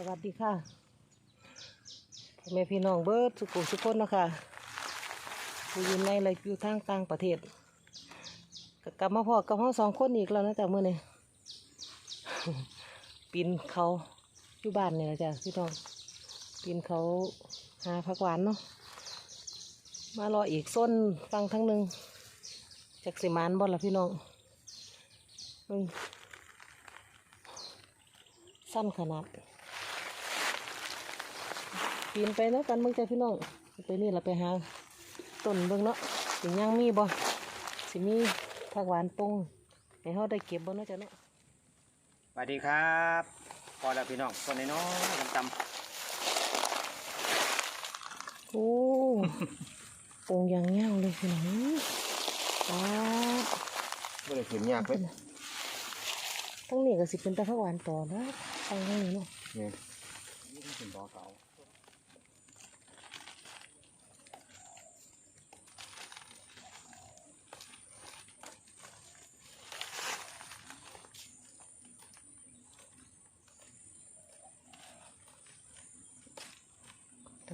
สวัสดีค่ะพ่อแม่พี่น้องเบิร์ดสุขุสุขคนนะคะผู้อยู่ในและอยู่ทางต่างประเทศกลับมาพอกับเราสองคนอีกแล้วนะจ๊ะมื่อนี้ปีนเขาอยู่บ้านเนี่แหละจ้ะพี่น้องปีนเขาหาผักหวานเนาะมารออีกส้นฟังทั้งหนึ่งจากสิมานบ่ละพี่น้องมึงสั้นขนาด ปีนไปแล้วกันเบิ่งใจพี่น้องไปนี่เราไปหาต้นเบิ่งเนาะสิย่างมีบ่สิมีผักหวานปงให้เฮาได้เก็บบ่เนาะจ้ะเนาะสวัสดีครับพอแล้วพี่น้องต้นน้อยๆตำโอ้ปงอย่างย่างเลยพี่น้องป้าดๆไม่ได้ขึ้นยากเลยทั้งนี้ก็สิเป็นตะผักหวานต่อนะฟังนี่เนาะนี่นี่ขึ้นต่อเก่า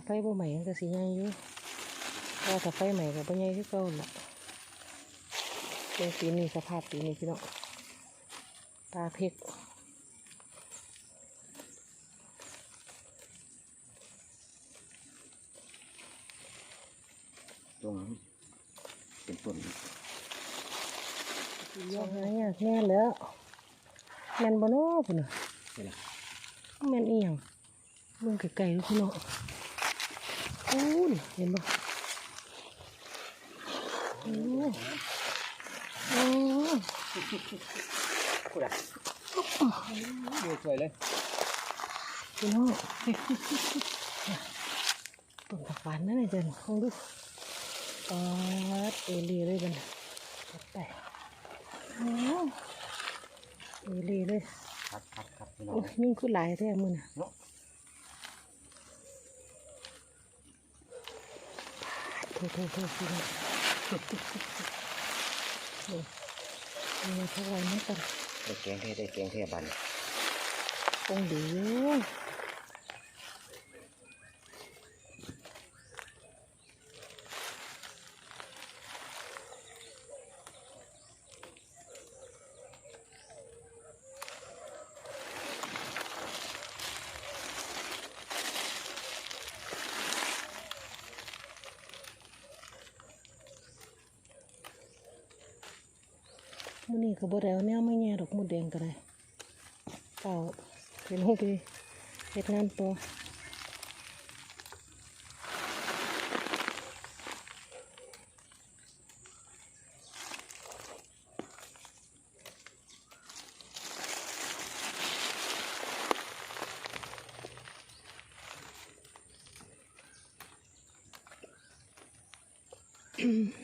ไฟบ่ใหม่มันก็สิใหญ่อยู่แต่ว่าถ้าไฟใหม่ก็บ่ใหญ่คือเก่าล่ะเป็นปีนี้สภาพปีนี้พี่น้องตาเพกตรงนั้นเป็นต้นยกหายากแม่นแล้วแม่นบ่เนาะพุ่นน่ะนี่แหละแม่นอีหยังเบิ่งไกลๆดูพี่น้อง อู้นี่เห็นบ่โอ้โอ้พูดอะดูสวยเลยพี่น้องต้นผักหวานนั่นน่ะจ้ะลองดูปาดเอเลีเลยบัดนจัดไปโอ้เอเลีเลยครับครับครับพี่น้องโอ้ยยิ่งขึ้นหลายแท้มื้อน่ะ เนาะโทษโทษโทษพี่น้องโอ้ยมีเท่าไหร่นั่นกันได้แกงเทได้แกงเทบันคงดีอยู่ ก็บ่ได้เอาแนวมาแย่ดอกหมดแดงก็ได้เปล่าเป็นห้องไปเฮ็ดงานต่ออืม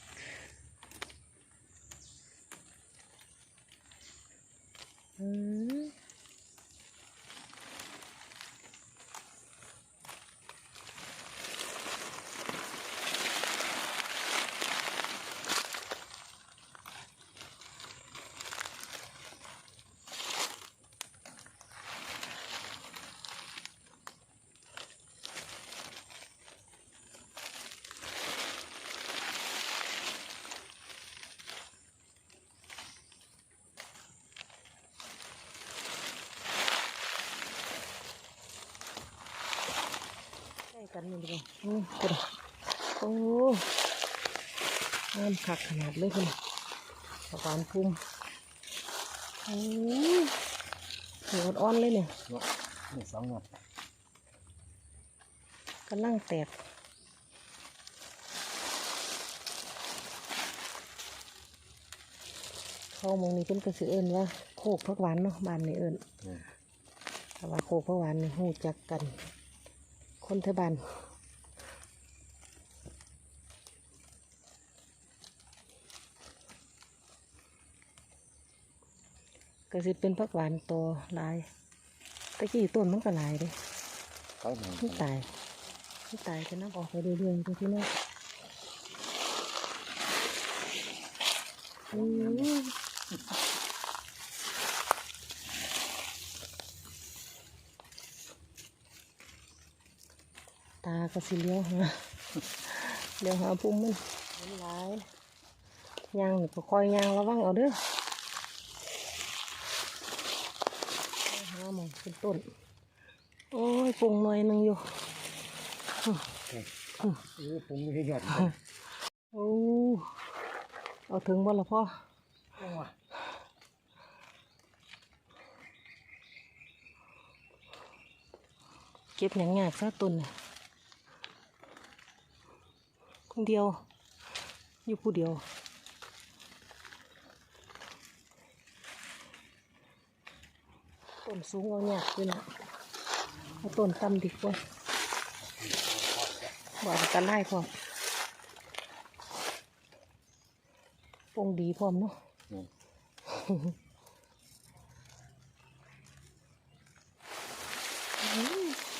กล้กันนี่ดีกว่าอืมกระดาโอ้น้ำคักขนาดเลยคุณสะพานพุ่มโอ้ยหัวอ่อนเลยเนี่ยเนาะนี่สองหมดกำลังแตกเข้ามองนี้เป็นกระสือเอิญว่าโคกพักหวานเนาะบ้านนี่เอิญนี่แต่ว่าโคกพักหวานนี่หูจักกัน คนเทบ้านก็สิเป็นพักหวานตัวหลายตะกี้ต้นมันก็หลายเลยเขาหนึ่งไม่ตายไม่ตายจะนับออกไปเรื่อยๆดูพี่น้องอืมตา กระสิเลี้ยวหาเลี้ยวหาปุ่มมันมันหลายยางนี่ก็คอยยางระวังเอาเด้อหาหมองเป็นต้น โอ้ยปรุงหน่อยหนึงอยู่เออผมไม่หยอดโอ้เอาถึงบ่ละพ่อเก็บหยังยากซะตุนน่ะ คนเดียว อยู่ผู้เดียวต้นสูงเอายากอยู่นะเอาต้นต่ำดีกว่าบอกกันไล่พร้อมปงดีพร้อมเนาะอืม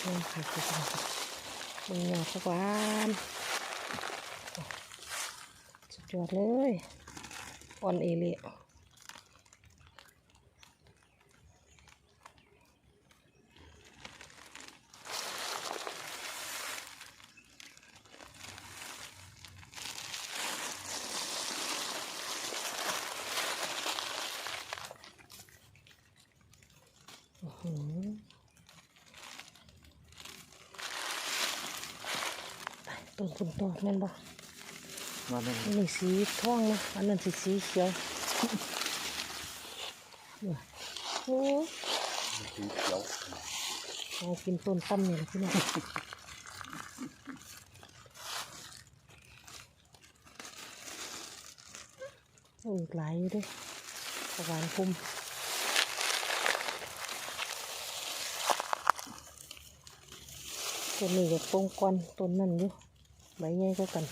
นี่ค่ะคือจังค่ะมึงหยาดสักวัน สุดยอดเลยอ่อนเอเละอื้อหือต้นคุณตอดนั่นบ่ อันนี้สีทองนะอันนั้นสีสีเขียวโอ้สีเขียวเอากินต้นตั้มนี่ละพี่น้องโอ้หลายอยู่ด้วยสวานคุมต้นนี้กับตรงก่อนต้นนั่นอยู่ใบใหญ่ก็กัน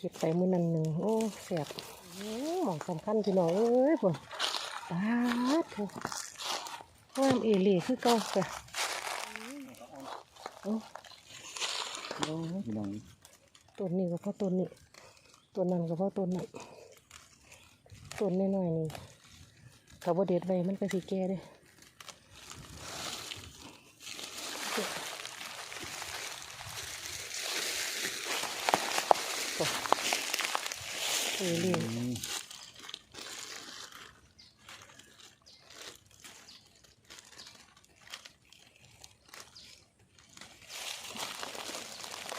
เก็บไป มื้อนั้นหนึ่งโอ้แสบโอ้หมองสำคัญพี่น้องเอ้ยพุ่นตาดโถูกงามเอเหลี่คือเก่าจ้ะเอ้าพี่น้องต้นนี้ก็เพราะต้นนี้ต้นนั้นก็เพราะต้นนั้นต้นน้อยๆนี่ถ้าบ่เด็ดไว้มันก็สิแก่เด้โอ้ เอเหลี่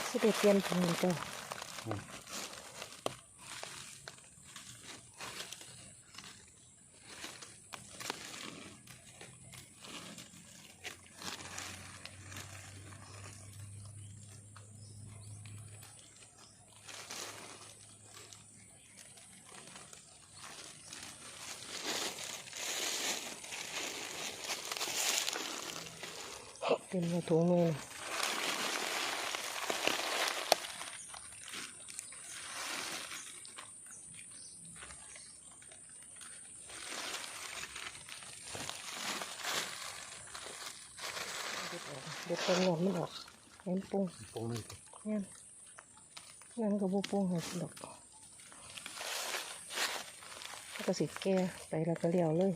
สิได้เตียนถุงจ้ะ ถุงเลยนะเด็ดออกเด็ดตรงหนวดมันออกเห็นปรุงปรุงเลยงั้นงั้นก็บ่ปรุงให้ดอกแล้วก็สิแก่ไปแล้วก็เลี้ยวเลย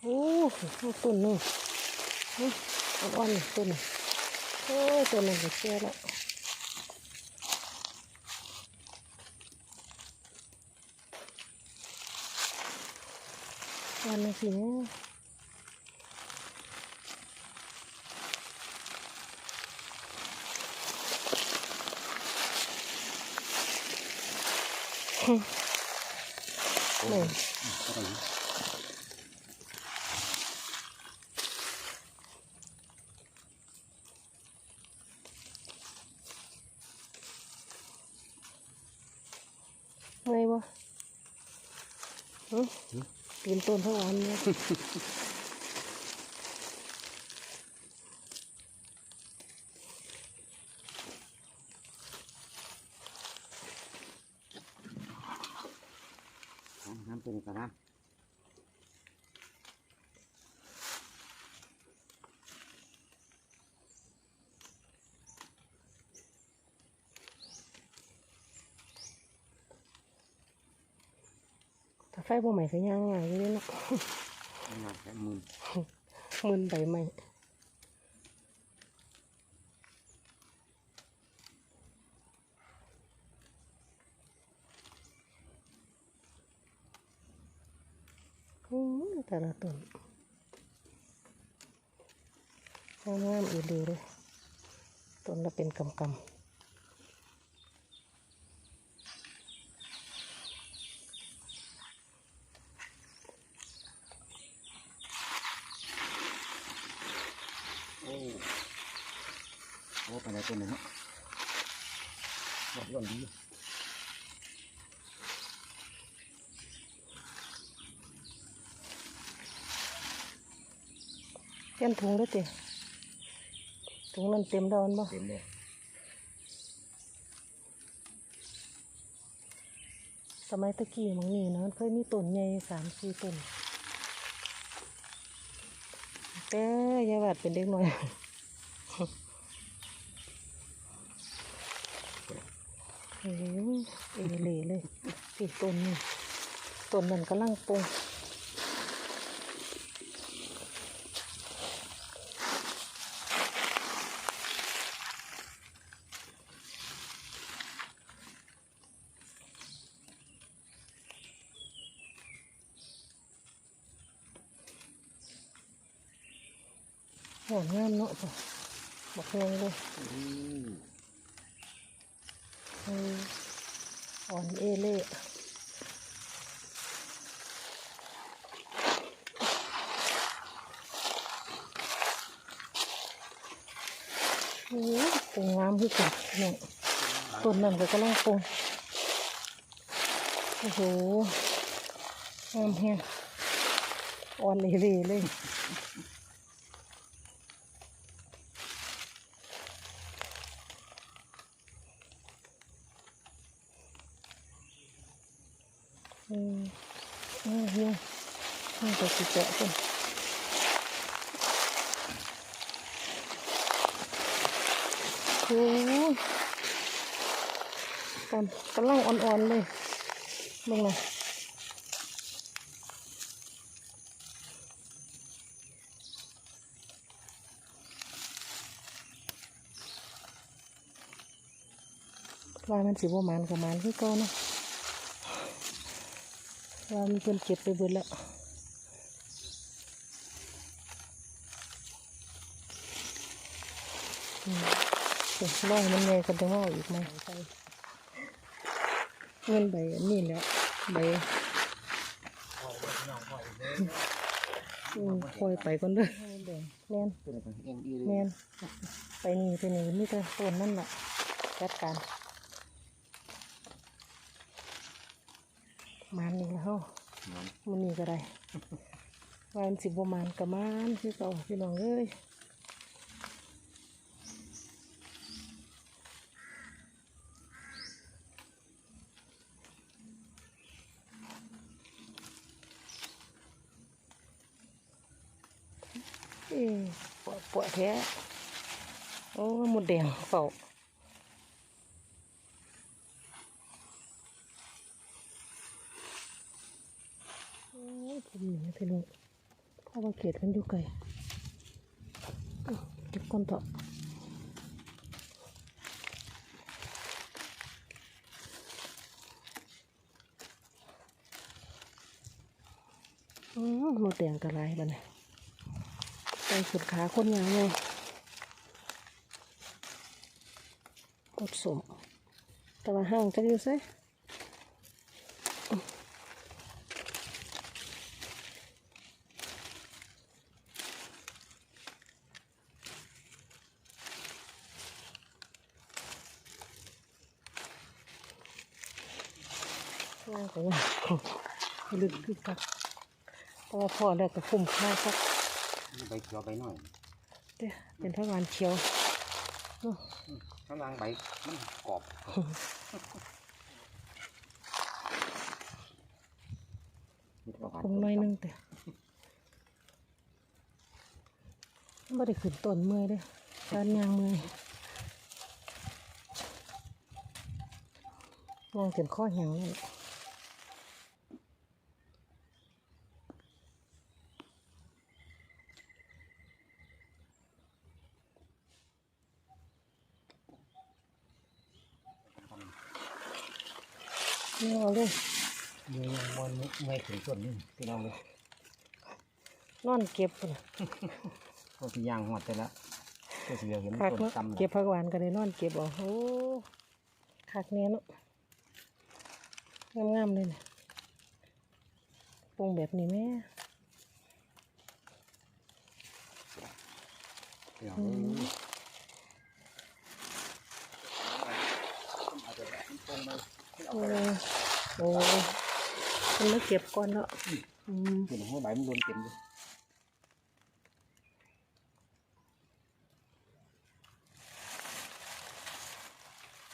โอ้โหต้นนึงนี่ อ่อนๆนี่ต้นนี่โอ้ยต้นนึงก็แก่แล้ววันนี้สิเนี่ยหนึ่งไงบ่หึ ปีนต้นเท่าวันเนี่ย เอาน้ำตัวนี้ก่อนนะ ถ้าไฟบ่ใหม่ก็ย่างง่ายอยู่เด้เนาะนี่มาแค่มือมึนใบใหม่อื้อแต่ละต้นงามๆอีดีเลยต้นละเป็นกำกำ โอ้โอ้ไปไหน ตัวหนึ่งเนาะบอกย้อนดีเปลี่ยนถุงด้วยติถุงนั้นเต็มแล้วอันบ่เต็มเลยสมัยตะกี้มังนี่นะมันเคยมีต้นใหญ่สามสี่ต้นแต่ยายวัดเป็นเด็กน้อย โอ้ยเอเลเลยสี่ต้นนี่ต้นนั้นกำลังปงหอมงามเนาะจ้ะบอกเงยเลย อ่อนเอเล่โอ้ยปงงามที่สุดเนี่ยต้นนั้นก็กำลังปงโอ้โหงามแฮงอ่อนเอเล่เลย อืมอืมเนี่ยนี่ก็สิ แกะกันโอ้ยตอนกำลังอ่อนๆเลยมึงนะว่ามันสิบ่หมานกับมานคือเก่าเนาะว่ามันเป็นเก็บไปเบิดแล้วอืม เดี๋ยวลองมันไงกันจะว่าอีกไหมใส่เงินใบอันนี้แหล้วใบอืมคอยไปก่อนเด้อแม่นตัวนี้ก่อนเอ็นอีเลยแม่นไปนี่ไปนี่มีแต่ต้นนั่นแหละจัดการมันนี่แล้วน้มันนี่ก็ได้วามันสิบประมาณกับมันคือเก่าพี่น้องเอ้ย ปวดปวดแท้โอ้หมดแดงเฝ้าโอ้ยผมหนีพี่น้องเพราว่าเกตมันอยู่ไกลอ้าวเก็บก้อนเถอหมดแดงกระไรบ้านี่ ไปสุดขาคนยางเลยกดสมแต่ว่าห่างจักอยู่ไสย่ก็ยังลึกคือกักแต่ว่าพอแล้วก็คุ้มค่าครับ ใบเขียวใบหน่อยเด้อเป็นทวารเขียวเนาะข้างล่างใบมันกรอบปรุงหน้อยหนึงแต่ไม่ได้ขึ้นต้นเมื่อยเด้อการยางเมื่อยยางจนข้อแห้งเลย ไม่เอาเลยเมื่อยยังมันเมื่อยถึงส่วนนี้พี่น้องเลยนอนเก็บพุ่นน่ะก็ที่ย่างหอดไปแล้วก็สิเหลือเห็นคักต้นเนาะตำเก็บผักหวานก็ได้นอนเก็บเอาโอ้คักเนี้ยเนาะงามๆเลยเนี่ยปรุงแบบนี้แม่ พี่น้องเลยเอาไปแล้วมันตรงมา โอ้โอ้มันมาเก็บก่อนเนาะอืมเห็นหัวใบมันโดนเต็มเลย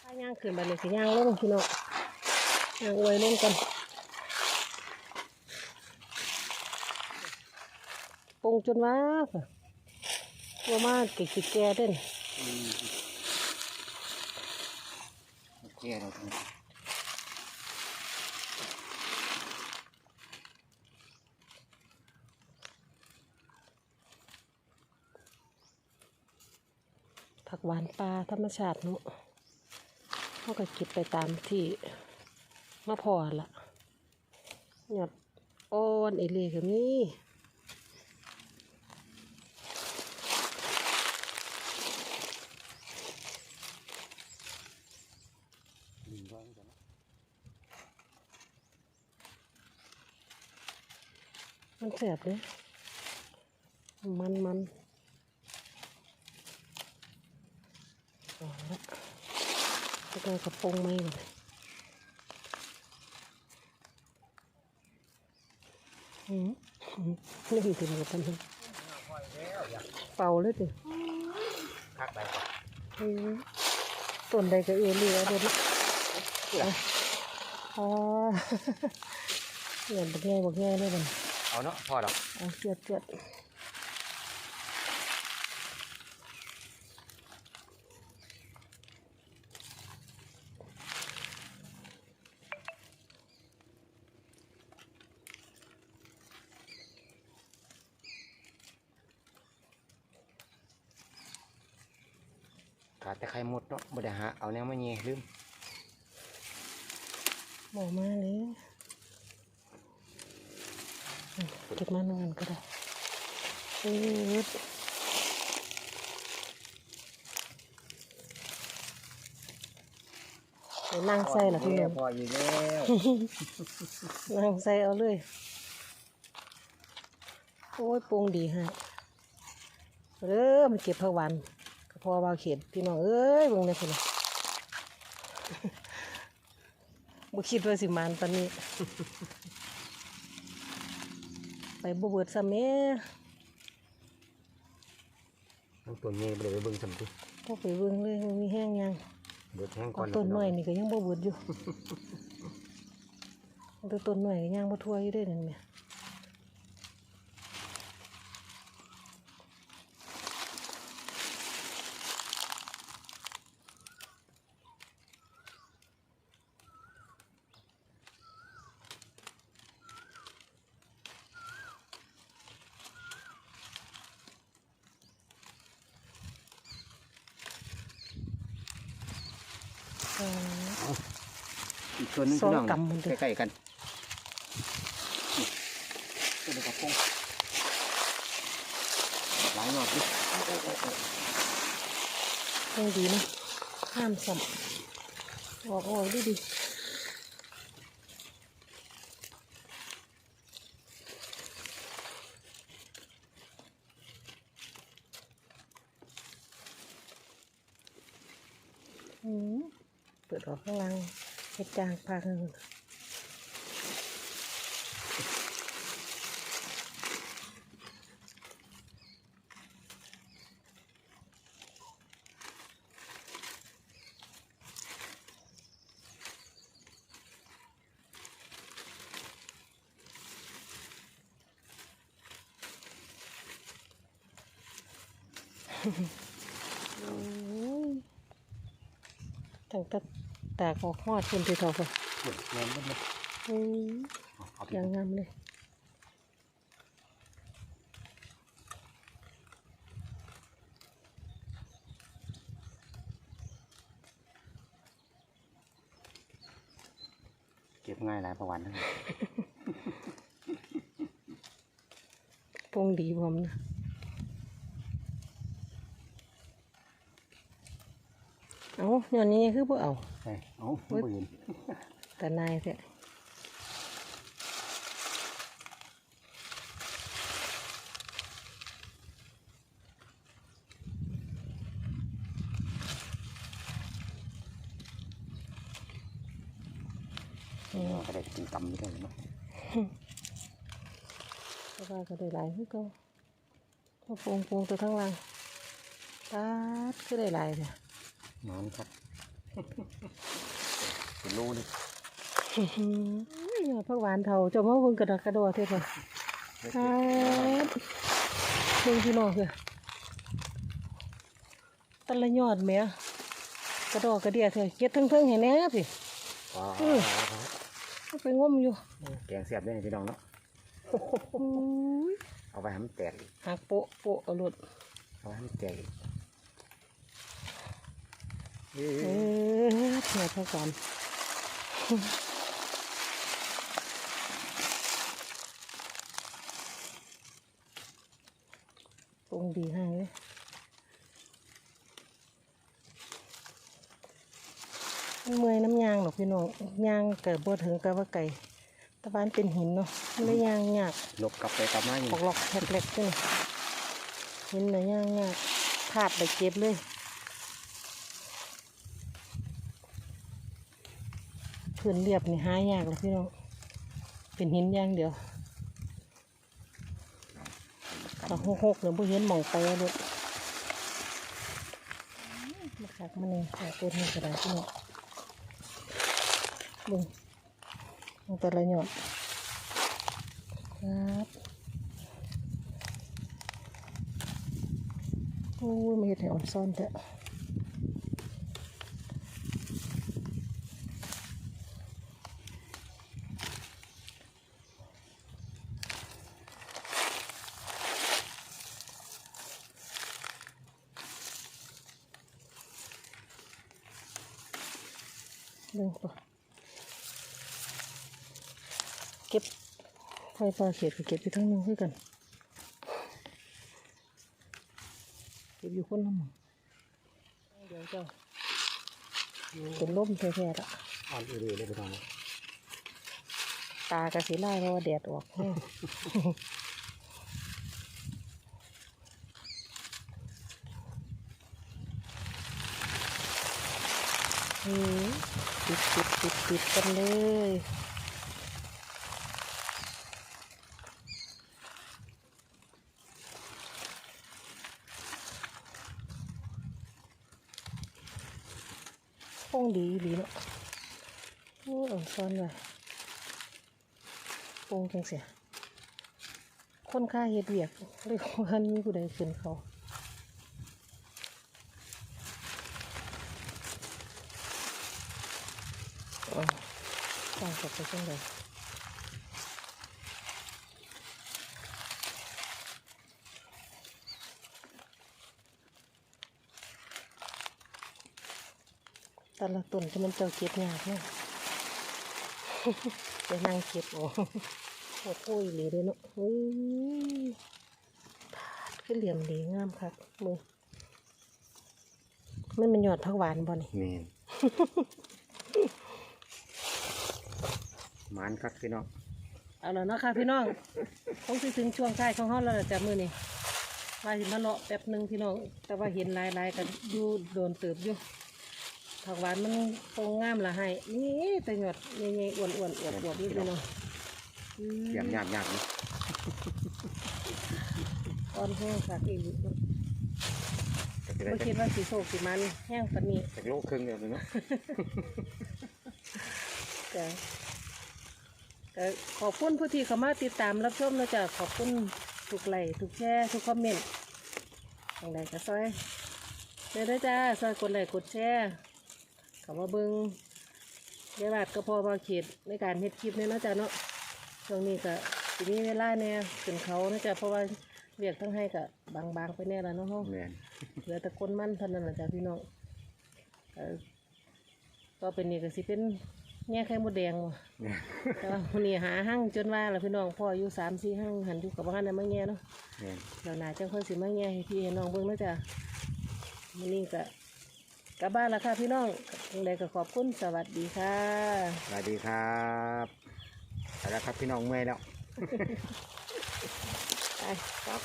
ถ้าย่างขึ้นไปเลยสิย่างลงพี่น้องย่างอวยลงกันปรุงจนว่าค่ะว่ามาเกิดแก่เด้นอืมโอเคเราทำ หวานปลาธรรมชาติเนาะเขาก็เก็บไปตามที่มาพอละหยอดอ่อนเอเลีก็มีอืมว่าอย่างนั้นมันแสบเลยมันมันเอ๋อละ แล้วก็กระโปรงไม้หน่อยอืมอืมนี่ถึงกับปันทึงเป่าเลยติคักใบก่อนอืมต้นใดก็เอเลียเด็ดละอะอ๋อเหมือนบักแง่บักแง่เลยมันเอาเนาะพอดอกเอาเจียดเจียด ขาดแต่ไข่หมดเนาะบ่ได้หาเอาแนวมาเงี้ยลืมบอกมาเลยอืมเก็บมานอนก็ได้อืดไปนั่งใส่ละพี่น้องพออยู่แล้วนั่งใส่เอาเลย โอ้ยปรุงดีฮะเริ่มนเก็บผักหวานก็ พอวาวเขียดพี่น้องเอ้ยเบิ่งเนี่ยพี่น้องบ่คิดว่าสิมานปานนี้ ไปบ่เบิดซะแม่ทั้งตัวเงี้ยบ่ได้ไปเบิ่งสำติพอไปเบิ่งเลยมันมีแห้งยังเบิดแห้งก่อเอานต้นน้อยนี่ก็ยังบ่เบิดอยู่แต่ต้นน้อยก็ยังบ่ทั่วอยู่เด้นั่นแหม่อ๋อ อี กตัวหนึงสองพี่น้องกำมันเด้อใกล้ๆกันตัวเดียวกับพงหลายหยอดดิยังดีนะห้ามสัมออกออกดีดีอืมเปิดออกข้างล่าง เห็ดจางพังกัน โอ้ยตั้งแต่ ตากออกฮอดคนที่เขาก็เก็บแมนเบิดเลยอืมเอาเอาไปอย่างงามเลยเก็บง่ายหลายประวันนะครับปงดีผมนะเอา ย้อนนี้คือบ่เอาใช่เอาไม่เห็นแต่นายเถอะอืมก็ได้กินกำไม่ได้เนาะเพราะว่าก็ได้หลายคือเก็พอปงปงตัวทั้งหลังตาดคือได้หลายเนี่ย นานครับเป็นรูเลยอื้อหือยอดผักหวานเท่าเจะมาเบิ่งกระดกกระโดดเท่าไหร่ตาดเบิ่งพี่น้องคือแตะละยอดแหม่กระดอกกระเดียเถอะเก็ดเทิงๆให้แหน่สิว้าวอืมเอาไปงมอยู่แกงเสียบได้พี่น้องเนาะอุ้ยเอาไปให้มันแตกอีกหักโปะโปะเอาหลดเอาไปให้มันแตกอีก เอ้เอยอเทียบเท่ากันตรงดีให้เลยมันเมื่อยน้ำยางหรอกพี่น้องยางเกิดบ่ถึงกับว่าไก่แตะบานเป็นหินเนาะมันเลยยางยากลบกลับไปกลับมาอยู่ออกหลอกเล็กๆด้วยหินน่ะยางยากพลาดไปเก็บเลย พื้นเรียบนี่หายากเลยพี่น้อง เป็นหินอย่างเดียวถ้าหกหกๆเนี่ยบ่เห็นหมองไปเลยมาขักมันเองขักตัวนี้ก็ได้พี่น้องลุงลงแต่ละหยอดครับโอ้ยมาเห็ดให้อ่อนซ่อนเถอะ เรื่องปะเก็บไฟปลาเขียดก็เก็บอยู่ทั้งหนึงคือกัน เก็บอยู่คนละหมองเดี๋ยวเจ้าเป็นล่มแท้ๆละอ่อนอือเลยพี่น้องเนาะตากระสีไล่เพราะว่าแดดออกแห้งอืม ปิดปิดปิดปิดกันเลยคงดีดีเนาะโอ้เอาซ่อนไว้โปงจังเสียคนค่าเฮ็ดเวียกเลยว่ามีผู้ใดขึ้นเขาตั้งกลั บไปจังเลยแต่ละต้นที่มันเจ้าเก็บยากเนี่ยไปนั่งเก็บโอ้โหโอ้ยเหลยเด้อเนาะอุ้ยปาดขึ้นเหลี่ยมดีงามคักมือมันมันหยอดผักหวานบ่นี่เมน หมานครับพี่น้องเอาแล้วเนาะค่ะพี่น้องคงสิถึงช่วงท้ายของเฮาแล้วล่ะจ้ะมื้อนี้ว่าสิมาเลาะแป๊บหนึงพี่น้อง แต่ว่าเห็นหลายๆกันอยู่โดนเติบอยู่ผักหวานมันคงงามละให้นี่แต่หยอดใหญ่ๆอ้วนๆอวบๆนี่พี่น้องอืมเสียมยากยากๆนี่อ่อนแห้งคักอีหลีก็จะได้ไม่จัคิดกว่าสีโศกสีมันแห้งปานนี้จักโลครึ่งเดียวเลยเนาะ จ้ะ ก็ขอบคุณผู้ที่เข้ามาติดตามรับชมนะจ๊ะขอบคุณทุกไลค์ทุกแชร์ทุกคอมเมนต์ขจังใดก็ซอยเด้อเด้อจ้าซอยกดไลค์กดแชร์เข้ามาเบิ่งเดี๋ยวบาดก็พอมาเขตในการเฮ็ดคลิปเนี่ยเนาะจ้าเนาะช่วงนี้ก็สิมีเวลาเนี่ยขึ้นเขานะจ้าเพราะว่าเรียกทั้งให้ก็บางๆไปแน่แล้วเนาะเฮาแม่นเหลือแต่คนมันเท่านั้นแหละจ้ะพี่น้องเอ่อก็เป็นนี่ก็สิเป็น แง่ไข่มดแดงว่ะแม่นแต่ว่าวันนี้หาหั่งจนว่าละพี่น้องพ่ออยู่สามสี่หั่งหันอยู่กับบ้านนั้นมาแง่เนาะแม่นเราหนาจังค่อยสิมาแง่ให้พี่ให้น้องเบิ่งเนาะจ้ะวันนี้ก็กลับบ้านแล้วค่ะพี่น้องยังไงก็ขอบคุณสวัสดีค่ะ สวัสดีครับไปแล้วครับพี่น้องเมื่อยแล้ว ไปครับ